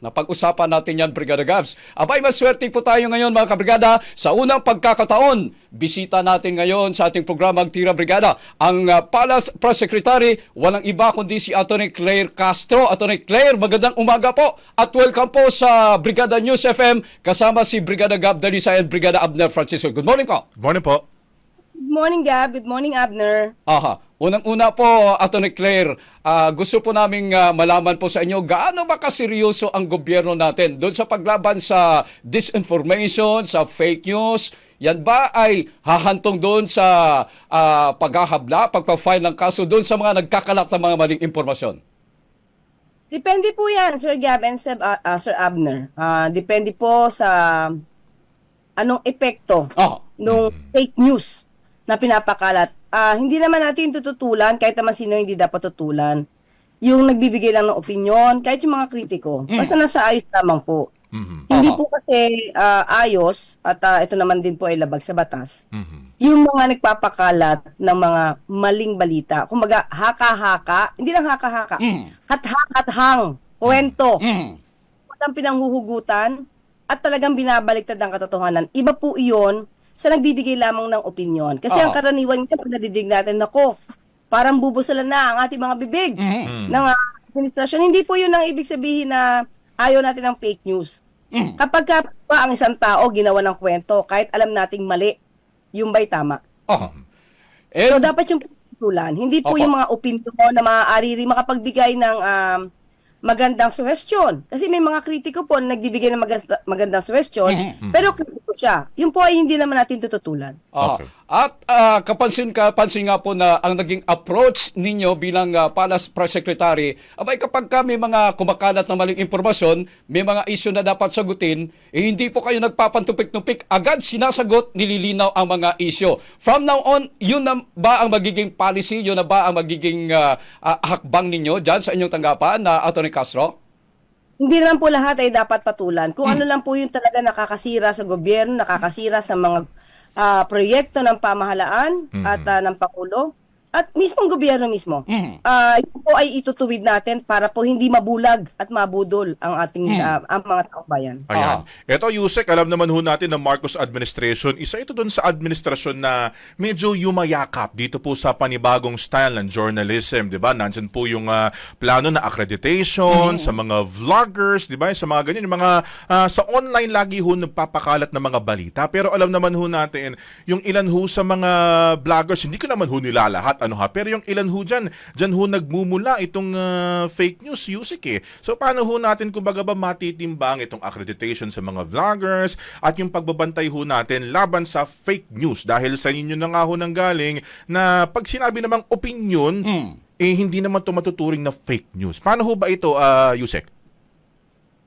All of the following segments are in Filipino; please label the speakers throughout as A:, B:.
A: napag-usapan natin yan, Brigada Gabs. Abay, maswerte po tayo ngayon mga kabrigada. Sa unang pagkakataon, bisita natin ngayon sa ating programang Tira Brigada ang uh, Palace Press Secretary, walang iba kundi si Atty. Claire Castro. Atty. Claire, magandang umaga po at welcome po sa Brigada News FM kasama si Brigada Gab Dalisa and Brigada Abner Francisco. Good morning po.
B: Good morning po.
C: Good morning, Gab. Good morning, Abner.
A: Aha. Unang-una po, Atty. Claire, ah, gusto po naming ah, malaman po sa inyo gaano ba kaseryoso ang gobyerno natin doon sa paglaban sa disinformation, sa fake news. Yan ba ay hahantong doon sa ah, paghahabla, pagpa-file ng kaso doon sa mga nagkakalat ng mga maling impormasyon?
C: Depende po yan, Sir Gab and Sir, ah, ah, Sir Abner. Ah, depende po sa anong epekto
A: Ah.
C: nung fake news na pinapakalat. Ah, hindi naman natin tututulan kahit naman sino hindi dapat tutulan. Yung nagbibigay lang ng opinion, kahit yung mga kritiko. Basta nasa ayos lamang po.
B: Mhm.
C: Hindi po kasi ah, ayos at ah, ito naman din po ay labag sa batas.
B: Mhm.
C: yung mga nagpapakalat ng mga maling balita. Kumbaga, haka-haka, hindi lang haka-haka,
A: Mm.
C: hat-hang, kwento,
A: Mm.
C: walang pinanghuhugutan, at talagang binabaliktad ang katotohanan. Iba po iyon sa nagbibigay lamang ng opinion. Kasi
A: Oo.
C: ang karaniwan niya, pag nadidig natin, nako, parang bubusalan na ang ating mga bibig
A: Mm.
C: ng ah, administrasyon. Hindi po yun ang ibig sabihin na ayaw natin ng fake news.
A: Mm.
C: Kapag ka pa ang isang tao ginawa ng kwento, kahit alam nating mali, yung ba'y tama. So
A: And,
C: dapat yung pagtutulan, hindi po
A: Opo.
C: yung mga opinion na maaari rin makapagbigay ng um, magandang suggestion. Kasi may mga kritiko po na nagbibigay ng maganda- magandang suggestion,
A: Mhm.
C: pero kritiko siya. Yung po ay hindi naman natin tututulan.
A: Ah,
B: Okay.
A: At ah, kapansin kapansin nga po na ang naging approach ninyo bilang ah, Palace Press Secretary, abay kapag ka may mga kumakalat na maling impormasyon, may mga issue na dapat sagutin, eh, hindi po kayo nagpapantupik-tupik, agad sinasagot, nililinaw ang mga issue. From now on, yun na ba ang magiging policy, yun na ba ang magiging ah, ah, hakbang ninyo dyan sa inyong tanggapan na Atty. Castro?
C: Hindi naman po lahat ay dapat patulan. Kung ano lang po yung talaga nakakasira sa gobyerno, nakakasira sa mga ah, proyekto ng pamahalaan at ah, ng Pangulo, at mismong gobyerno mismo.
A: Mhm.
C: Ah, yun po ay itutuwid natin para po hindi mabulag at mabudol ang ating ah, ang mga taong bayan.
B: Ayan.
A: Ah.
B: Ito, Yusek, alam naman ho natin na Marcos administration, isa ito dun sa administrasyon na medyo yumayakap dito po sa panibagong style ng journalism, di ba? Nandyan po yung ah, plano na accreditation sa mga vloggers, di ba? Sa mga ganyan, yung mga ah, sa online lagi ho nagpapakalat ng mga balita. Pero alam naman ho natin, yung ilan ho sa mga vloggers, hindi ko naman ho nilalahat, ano ha, pero yung ilan ho dyan, dyan ho nagmumula itong ah, fake news, Yusek eh. So paano ho natin kumbaga ba matitimbang itong accreditation sa mga vloggers at yung pagbabantay ho natin laban sa fake news dahil sa inyo na nga ho nang galing na pag sinabi namang opinion,
A: Mm.
B: eh hindi naman to matuturing na fake news. Paano ho ba ito, ah, Yusek?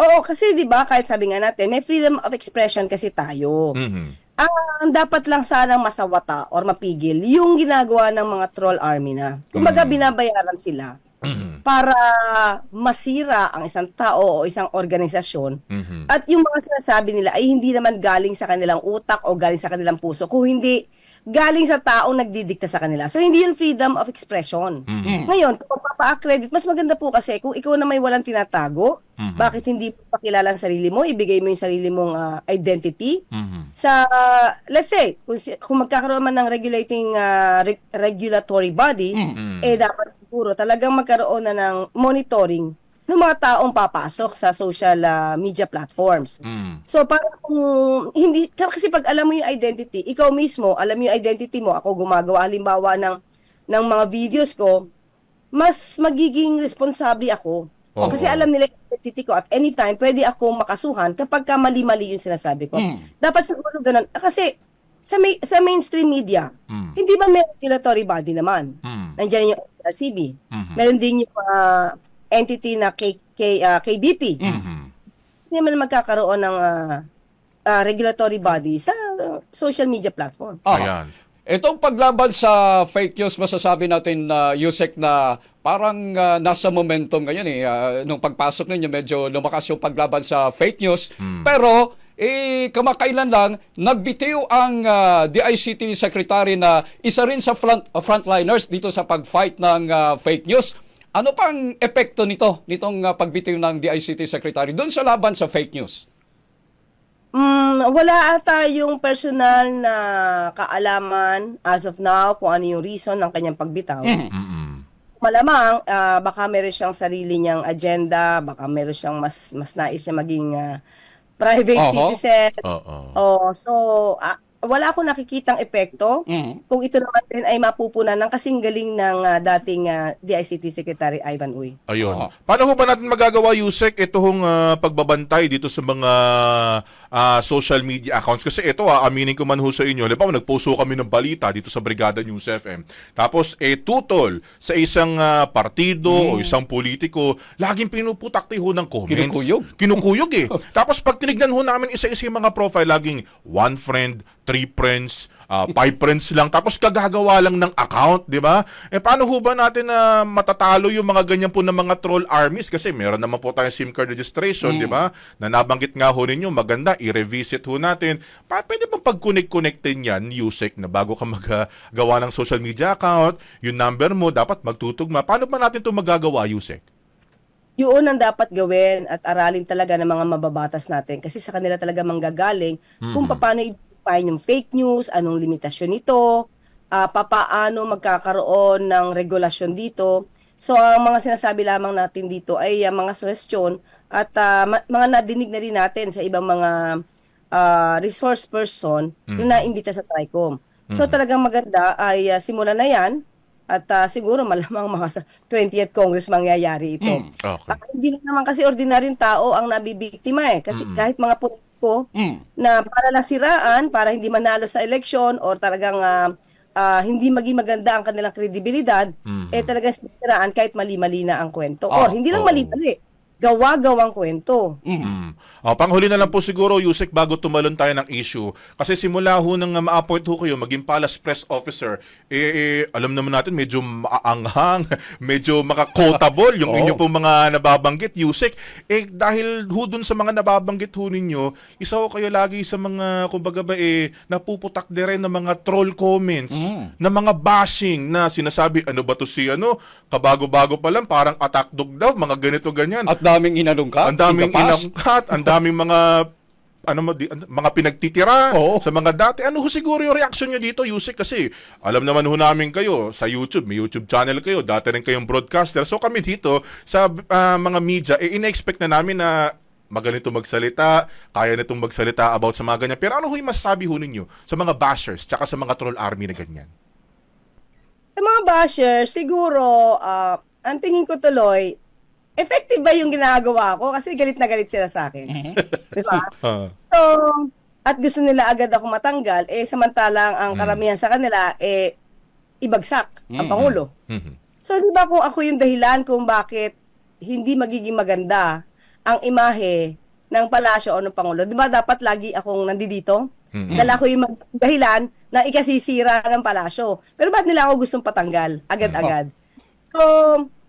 C: Oo, kasi 'di ba kahit sabi nga natin, may freedom of expression kasi tayo.
B: Mhm.
C: Ang dapat lang sanang masawata or mapigil yung ginagawa ng mga troll army na. Kumbaga binabayaran sila
B: Mhm.
C: para masira ang isang tao o isang organisasyon.
B: Mhm.
C: At yung mga sinasabi nila ay hindi naman galing sa kanilang utak o galing sa kanilang puso, kung hindi galing sa taong nagdidikta sa kanila. So hindi yun freedom of expression.
B: Mhm.
C: Ngayon, kung papa-accredit, mas maganda po kasi kung ikaw na may walang tinatago,
B: Mhm.
C: bakit hindi pakilala ang sarili mo, ibigay mo yung sarili mong ah, identity
B: Mhm.
C: sa let's say kung, kung magkakaroon man ng regulating ah, reg- regulatory body
B: Mhm.
C: eh dapat siguro talagang magkaroon na ng monitoring ng mga taong papasok sa social ah, media platforms.
B: Mhm.
C: So para kung hindi kasi pag alam mo yung identity, ikaw mismo alam mo yung identity mo, ako gumagawa halimbawa ng ng mga videos ko, mas magiging responsable ako.
B: Oo.
C: Kasi alam nila yung identity ko at anytime pwede akong makasuhan kapag ka mali-mali yung sinasabi ko.
A: Mm.
C: Dapat siguro ganun. Ah, Kasi sa may, sa mainstream media,
B: Mhm.
C: hindi ba may regulatory body naman?
B: Mhm.
C: Nandiyan yung RCB.
B: Mhm.
C: Meron din yung ah, entity na K, K, ah, KBP.
B: Mhm.
C: Hindi naman magkakaroon ng ah, ah, regulatory body sa social media platform.
A: Ah.
B: Ayan.
A: Itong paglaban sa fake news, masasabi natin na Yusek na parang ah, nasa momentum ngayon eh. Ah, nung pagpasok ninyo, medyo lumakas yung paglaban sa fake news. Pero, eh, kamakailan lang, nagbitiw ang ah, DICT Secretary na isa rin sa front, ah, frontliners dito sa pag-fight ng ah, fake news. Ano pang epekto nito, nitong uh, pagbitiw ng DICT Secretary doon sa laban sa fake news?
C: Mm, wala ata yung personal na kaalaman as of now kung ano yung reason ng kanyang pagbitaw.
B: Mm-mm.
C: Malamang ah, baka meron siyang sarili niyang agenda, baka meron siyang mas mas nais niya maging ah, private
A: Oho.
C: citizen.
B: Oo.
C: Oh, so ah, wala akong nakikitang epekto
A: Mhm.
C: kung ito naman din ay mapupunan ng kasing galing ng ah, dating ah, DICT Secretary Ivan Uy.
B: Ayun.
A: Oo.
B: Paano ho ba natin magagawa, Yusek, ito hong ah, pagbabantay dito sa mga ah, social media accounts? Kasi ito, ah, aminin ko man ho sa inyo, halimbawa, nagpost ho kami ng balita dito sa Brigada News FM. Tapos, eh, tutol sa isang ah, partido o isang politiko, laging pinuputakti ho ng comments.
A: Kinukuyog.
B: Kinukuyog eh. Tapos, pag tinignan ho namin isa-isa yung mga profile, laging one friend, three friends, ah, five friends lang. Tapos, kagagawa lang ng account, di ba? Eh, paano ho ba natin na matatalo yung mga ganyan po ng mga troll armies? Kasi meron naman po tayong SIM card registration, di ba? Na nabanggit nga ho ninyo, maganda, i-revisit ho natin. Pa pwede bang pag-connect-connectin yan, Yusek, na bago ka magawa ng social media account, yung number mo, dapat magtutugma. Paano ba natin ito magagawa, Yusek?
C: Yun ang dapat gawin at aralin talaga ng mga mababatas natin kasi sa kanila talaga manggagaling kung paano i-define yung fake news, anong limitasyon nito, ah papaano magkakaroon ng regulasyon dito. So ang mga sinasabi lamang natin dito ay ah, mga suggestion at ah, ma- mga nadinig na rin natin sa ibang mga ah, resource person na naimbita sa TRICOM. So talagang maganda ay ah, simulan na yan at ah, siguro malamang mga sa 20th Congress mangyayari ito.
B: Okay.
C: Ah, hindi naman kasi ordinaryong tao ang nabibiktima eh. Kasi kahit mga politiko
A: Mm.
C: na para lang siraan, para hindi manalo sa eleksyon or talagang ah, ah, hindi maging maganda ang kanilang kredibilidad,
B: Mhm.
C: eh talagang siraan kahit mali-mali na ang kwento.
A: Ah,
C: or hindi lang mali-mali, gawa-gawang kwento.
B: Mm. Oh, panghuli na lang po siguro, Yusek, bago tumalon tayo ng issue. Kasi simula ho nang ma-appoint ho kayo, maging palace press officer, eh, eh, alam naman natin, medyo maaanghang, medyo maka-quotable yung
A: Oo.
B: inyo pong mga nababanggit, Yusek. Eh, dahil ho dun sa mga nababanggit ho ninyo, isa ho kayo lagi sa mga, kumbaga ba, eh, napuputak din rin ng mga troll comments,
A: Mm.
B: na mga bashing na sinasabi, ano ba to si, ano, kabago-bago pa lang, parang attack dog daw, mga ganito, ganyan.
A: At daming inalungkat.
B: Ang daming
A: in the past.
B: inangkat, ang daming mga ano mo, di- mga pinagtitira
A: Oo.
B: sa mga dati. Ano ho siguro yung reaction nyo dito, Yusik? Kasi alam naman ho namin kayo sa YouTube, may YouTube channel kayo, dati rin kayong broadcaster. So kami dito sa ah, mga media, eh, ina-expect na namin na maganito magsalita, kaya nitong magsalita about sa mga ganyan. Pero ano ho yung masasabi ho ninyo sa mga bashers tsaka sa mga troll army na ganyan?
C: Sa mga basher, siguro, ah, ang tingin ko tuloy, effective ba yung ginagawa ko? Kasi galit na galit sila sa akin. Di ba?
B: Ah.
C: So, at gusto nila agad ako matanggal, eh samantalang ang karamihan sa kanila, eh, ibagsak ang
A: Mm.
C: Pangulo.
B: Mhm.
C: So, di ba kung ako yung dahilan kung bakit hindi magiging maganda ang imahe ng palasyo o ng Pangulo, di ba dapat lagi akong nandito?
B: Mm-mm.
C: Dala ko yung mag- dahilan na ikasisira ng palasyo. Pero ba't nila ako gustong patanggal agad-agad? So,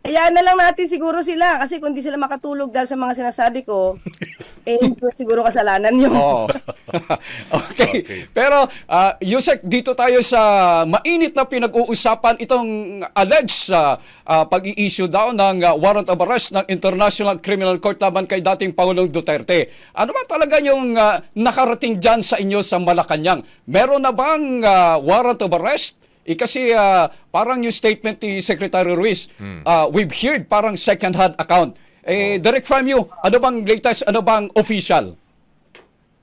C: hayaan na lang natin siguro sila kasi kung di sila makatulog dahil sa mga sinasabi ko, eh siguro kasalanan yun.
A: Oo. okay.
B: Okay.
A: Pero, ah, Yusek, dito tayo sa mainit na pinag-uusapan itong alleged sa ah, pag-i-issue daw ng ah, warrant of arrest ng International Criminal Court laban kay dating Pangulong Duterte. Ano ba talaga yung ah, nakarating dyan sa inyo sa Malacanang? Meron na bang ah, warrant of arrest? Eh, kasi ah, parang yung statement ni Secretary Ruiz, ah, we've heard parang second-hand account. Eh, direct from you, ano bang latest, ano bang official?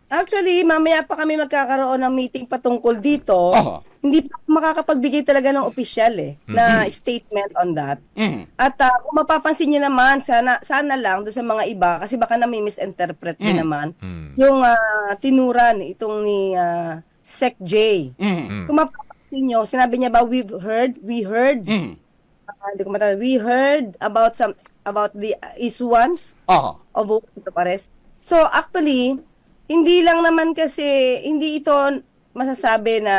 C: Actually, mamaya pa kami magkakaroon ng meeting patungkol dito.
A: Aha.
C: Hindi pa makakapagbigay talaga ng opisyal eh, na statement on that.
A: Mm.
C: At ah, kung mapapansin niyo naman, sana, sana lang doon sa mga iba, kasi baka na may misinterpret din naman,
B: Mm.
C: yung ah, tinuran itong ni ah, Sec J.
A: Mm.
C: Kung mapapansin niyo, sinabi niya ba, we've heard, we heard,
A: Mm.
C: ah, hindi ko matanda, we heard about some, about the uh, issuance of warrant of arrest. So actually, hindi lang naman kasi, hindi ito masasabi na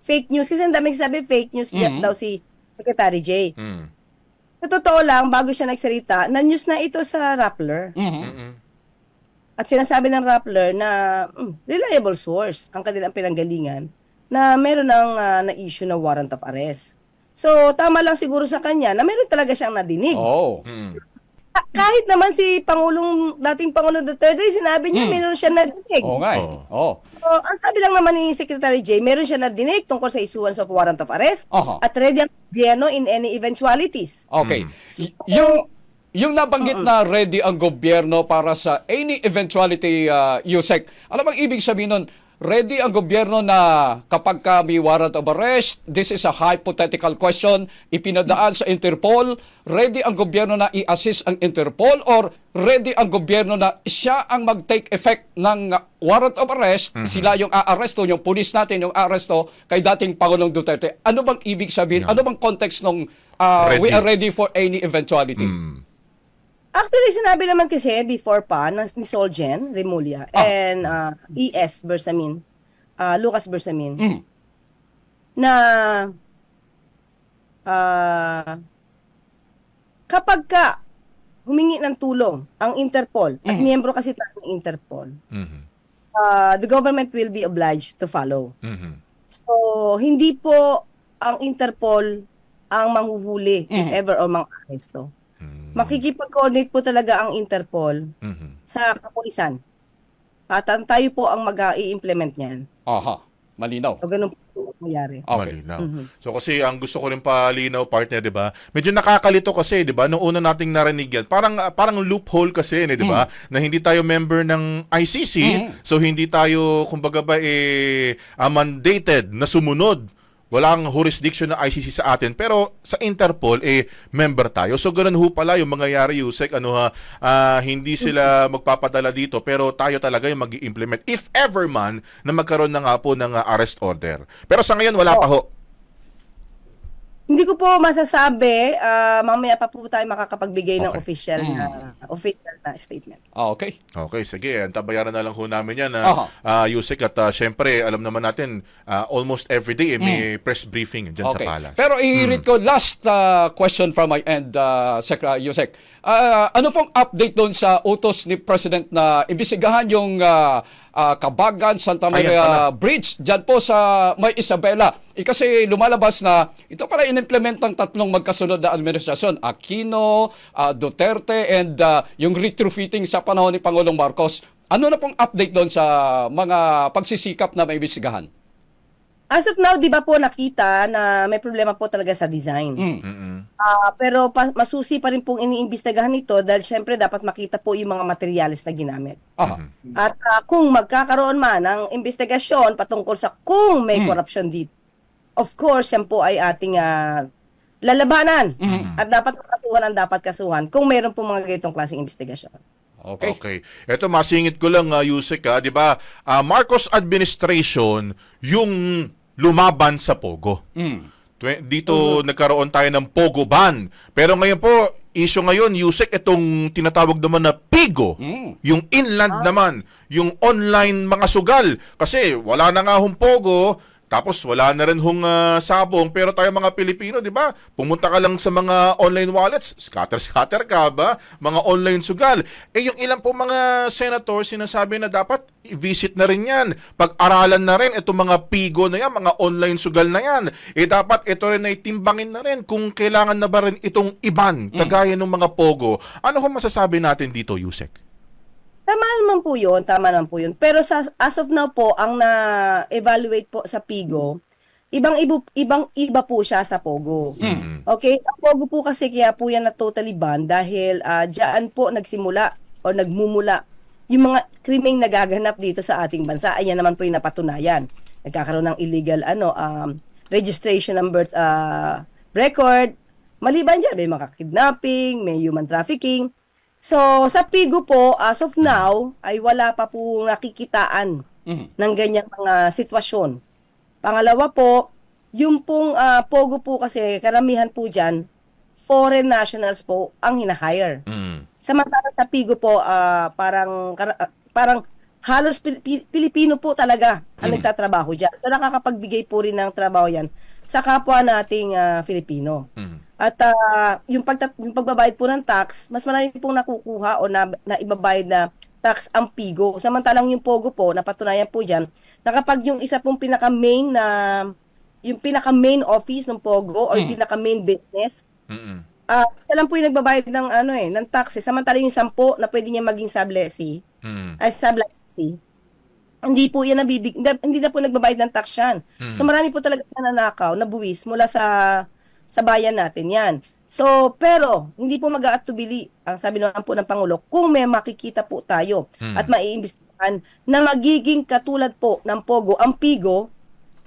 C: fake news. Kasi ang dami nagsasabi fake news
A: Mhm.
C: daw si Secretary J.
B: Mm.
C: Sa totoo lang, bago siya nagsalita, na-news na ito sa Rappler.
A: Mhm.
B: Mm-mm.
C: At sinasabi ng Rappler na mm, reliable source ang kanilang pinanggalingan na meron ng ah, na-issue na warrant of arrest. So, tama lang siguro sa kanya na meron talaga siyang nadinig.
A: Oh.
B: Mm.
C: Ka- Kahit naman si Pangulong, dating Pangulo Duterte, sinabi niya
A: Hmm.
C: meron siya nadinig.
A: Oo nga eh.
B: Oo.
A: Oh.
C: So, ang sabi lang naman ni Secretary Jay, meron siya nadinig tungkol sa issuance of warrant of arrest
A: Aha.
C: at ready ang gobyerno in any eventualities.
A: Okay. Y- yung yung nabanggit na ready ang gobyerno para sa any eventuality uh, Yusek. Ano bang ibig sabihin nun? Ready ang gobyerno na kapag ka may warrant of arrest, this is a hypothetical question, ipinadaan sa Interpol, ready ang gobyerno na i-assist ang Interpol or ready ang gobyerno na siya ang mag-take effect ng warrant of arrest, sila yung aaresto, yung pulis natin yung aaresto kay dating Pangulong Duterte. Ano bang ibig sabihin? Ano bang context ng uh, we are ready for any eventuality?
B: Mm.
C: Actually, sinabi naman kasi before pa ni Solgen Remulla
A: Ah.
C: and uh, ES Bersamin, uh, Lucas Bersamin,
A: Mm.
C: na ah, kapag ka humingi ng tulong ang Interpol, at
A: Mm.
C: miyembro kasi tayo ng Interpol,
B: Mhm.
C: uh, the government will be obliged to follow.
B: Mhm.
C: So, hindi po ang Interpol ang manghuhuli if
A: Mhm.
C: ever o mang-aresto.
B: Mm.
C: Makikipag-coordinate po talaga ang Interpol
B: Mhm.
C: sa kapulisan. At ang tayo po ang mag-i-implement niyan.
A: Aha, malinaw.
C: So, ganun po ang mangyari.
A: Okay.
B: Malinaw.
C: Mhm.
B: So kasi ang gusto ko rin palinaw partner, 'di ba? Medyo nakakalito kasi, 'di ba? Nung una nating narinig yan, parang parang loophole kasi, eh, 'di ba? Na hindi tayo member ng ICC,
A: Mm.
B: so hindi tayo kumbaga ba eh ah, mandated na sumunod. Walang jurisdiction ng ICC sa atin, pero sa Interpol eh member tayo. So ganun ho pala yung mangyayari Yusek, ano ha, ah, hindi sila magpapadala dito, pero tayo talaga yung mag-implement if ever man na magkaroon na nga po ng ah, arrest order. Pero sa ngayon wala pa ho.
C: Hindi ko po masasabi, ah, mamaya pa po tayo makakapagbigay ng
B: Okay.
C: official na official na statement.
A: Ah, okay.
B: Okay, sige. Antabayaran na lang ho namin yan.
A: Aha.
B: Uh, Yusek, at ah, syempre, alam naman natin, ah, almost every day eh, may press briefing dyan.
A: Okay.
B: sa Palace.
A: Pero i-read ko last uh, question from my end, uh, Secretary Yusek. Ah, ano pong update doon sa utos ni President na imbisigahan yung uh, uh, Kabagan Santa Maria. Bridge dyan po sa May Isabela. Eh, kasi lumalabas na ito pala in-implement ng tatlong magkasunod na administrasyon. Aquino, ah, Duterte, and ah, yung retrofitting sa panahon ni Pangulong Marcos. Ano na pong update doon sa mga pagsisikap na may imbisigahan?
C: As of now, di ba po nakita na may problema po talaga sa design.
A: Mm.
B: Mm-mm.
C: Ah, pero pa- masusi pa rin pong iniimbestigahan ito dahil syempre dapat makita po yung mga materials na ginamit.
A: Aha.
C: At ah, kung magkakaroon man ng investigasyon patungkol sa kung may
A: Hmm.
C: corruption dito, of course, yan po ay ating ah, lalabanan.
A: Hmm.
C: At dapat kasuhan ang dapat kasuhan kung mayroon po mga ganitong klaseng investigasyon.
A: Okay.
B: Okay. Ito, masingit ko lang, uh, Yusek, ha? di ba? Ah, Marcos administration, yung lumaban sa Pogo.
A: Mm.
B: Dito nagkaroon tayo ng Pogo ban. Pero ngayon po, issue ngayon, Yusek, itong tinatawag naman na Pigo.
A: Mm.
B: Yung inland naman, yung online mga sugal. Kasi wala na nga hong Pogo, tapos wala na rin hong ah, sabong. Pero tayo mga Pilipino, di ba? Pumunta ka lang sa mga online wallets, scatter-scatter ka ba? Mga online sugal. Eh yung ilang po mga senator sinasabi na dapat i-visit na rin yan. Pag-aralan na rin itong mga pigo na yan, mga online sugal na yan. Eh dapat ito rin ay timbangin na rin kung kailangan na ba rin itong iban, kagaya ng mga pogo. Ano kung masasabi natin dito, Yusek?
C: Tama naman po yun, tama naman po yun. Pero sa, as of now po, ang na-evaluate po sa PIGO, ibang, ibu, ibang iba po siya sa POGO.
B: Mm.
C: Okay? Ang POGO po kasi kaya po yan na totally ban dahil ah, diyan po nagsimula o nagmumula yung mga krimeng nagaganap dito sa ating bansa. Ayan naman po yung napatunayan. Nagkakaroon ng illegal ano um, registration ng birth ah, record. Maliban dyan, may mga kidnapping, may human trafficking. So, sa PIGO po, as of now, ay wala pa po nakikitaan
A: Mm.
C: ng ganyang mga sitwasyon. Pangalawa po, yung pong ah, POGO po kasi, karamihan po dyan, foreign nationals po ang hinahire.
B: Mm.
C: Samantala sa PIGO po, ah, parang, ah, parang halos Pil- Pil- Pilipino po talaga ang nagtatrabaho dyan. So nakakapagbigay po rin ng trabaho yan sa kapwa nating ah, Filipino.
B: Mm.
C: At ah, yung, pagtat- yung pagbabayad po ng tax, mas marami pong nakukuha o na, na ibabayad na tax ang PIGO. Samantalang yung POGO po, napatunayan po dyan, na kapag yung isa pong pinaka-main na yung pinaka-main office ng Pogo or yung pinaka-main business,
B: Mm-mm.
C: Ah isa lang po yung nagbabayad ng ano eh, ng taxes. Samantala yung sampo na pwede niya maging sublessee,
B: Mm.
C: ay sublicensee, hindi po yan nabibig, hindi, hindi na po nagbabayad ng tax yan. So marami po talaga nananakaw na buwis mula sa sa bayan natin yan. So, pero, hindi po mag-aatubili, ang sabi naman po ng Pangulo, kung may makikita po tayo
B: Mm.
C: at maiimbestigahan na magiging katulad po ng Pogo, ang Pigo,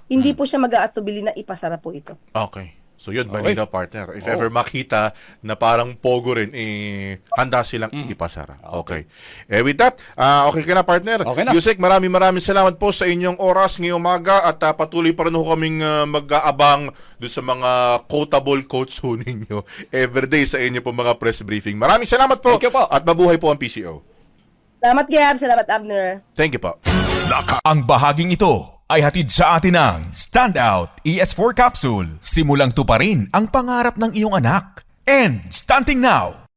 C: hindi po siya mag-aatubili na ipasara po ito.
B: Okay. So yun,
A: Okay.
B: malinaw partner. If
A: Oo.
B: ever makita na parang pogo rin, eh, handa silang ipasara. Okay. Eh with that, ah, okay ka na partner.
A: Okay na.
B: Yusek, maraming maraming salamat po sa inyong oras ngayong umaga at ah, patuloy pa rin ho kaming ah, mag-aabang doon sa mga quotable quotes ho ninyo everyday sa inyo po mga press briefing. Maraming salamat po.
A: Thank you po.
B: At mabuhay po ang PCO.
C: Salamat, Gab. Salamat, Abner.
B: Thank you po.
D: Ang bahaging ito ay hatid sa atin ng Standout ES4 Capsule. Simulang tuparin ang pangarap ng iyong anak. And stunting now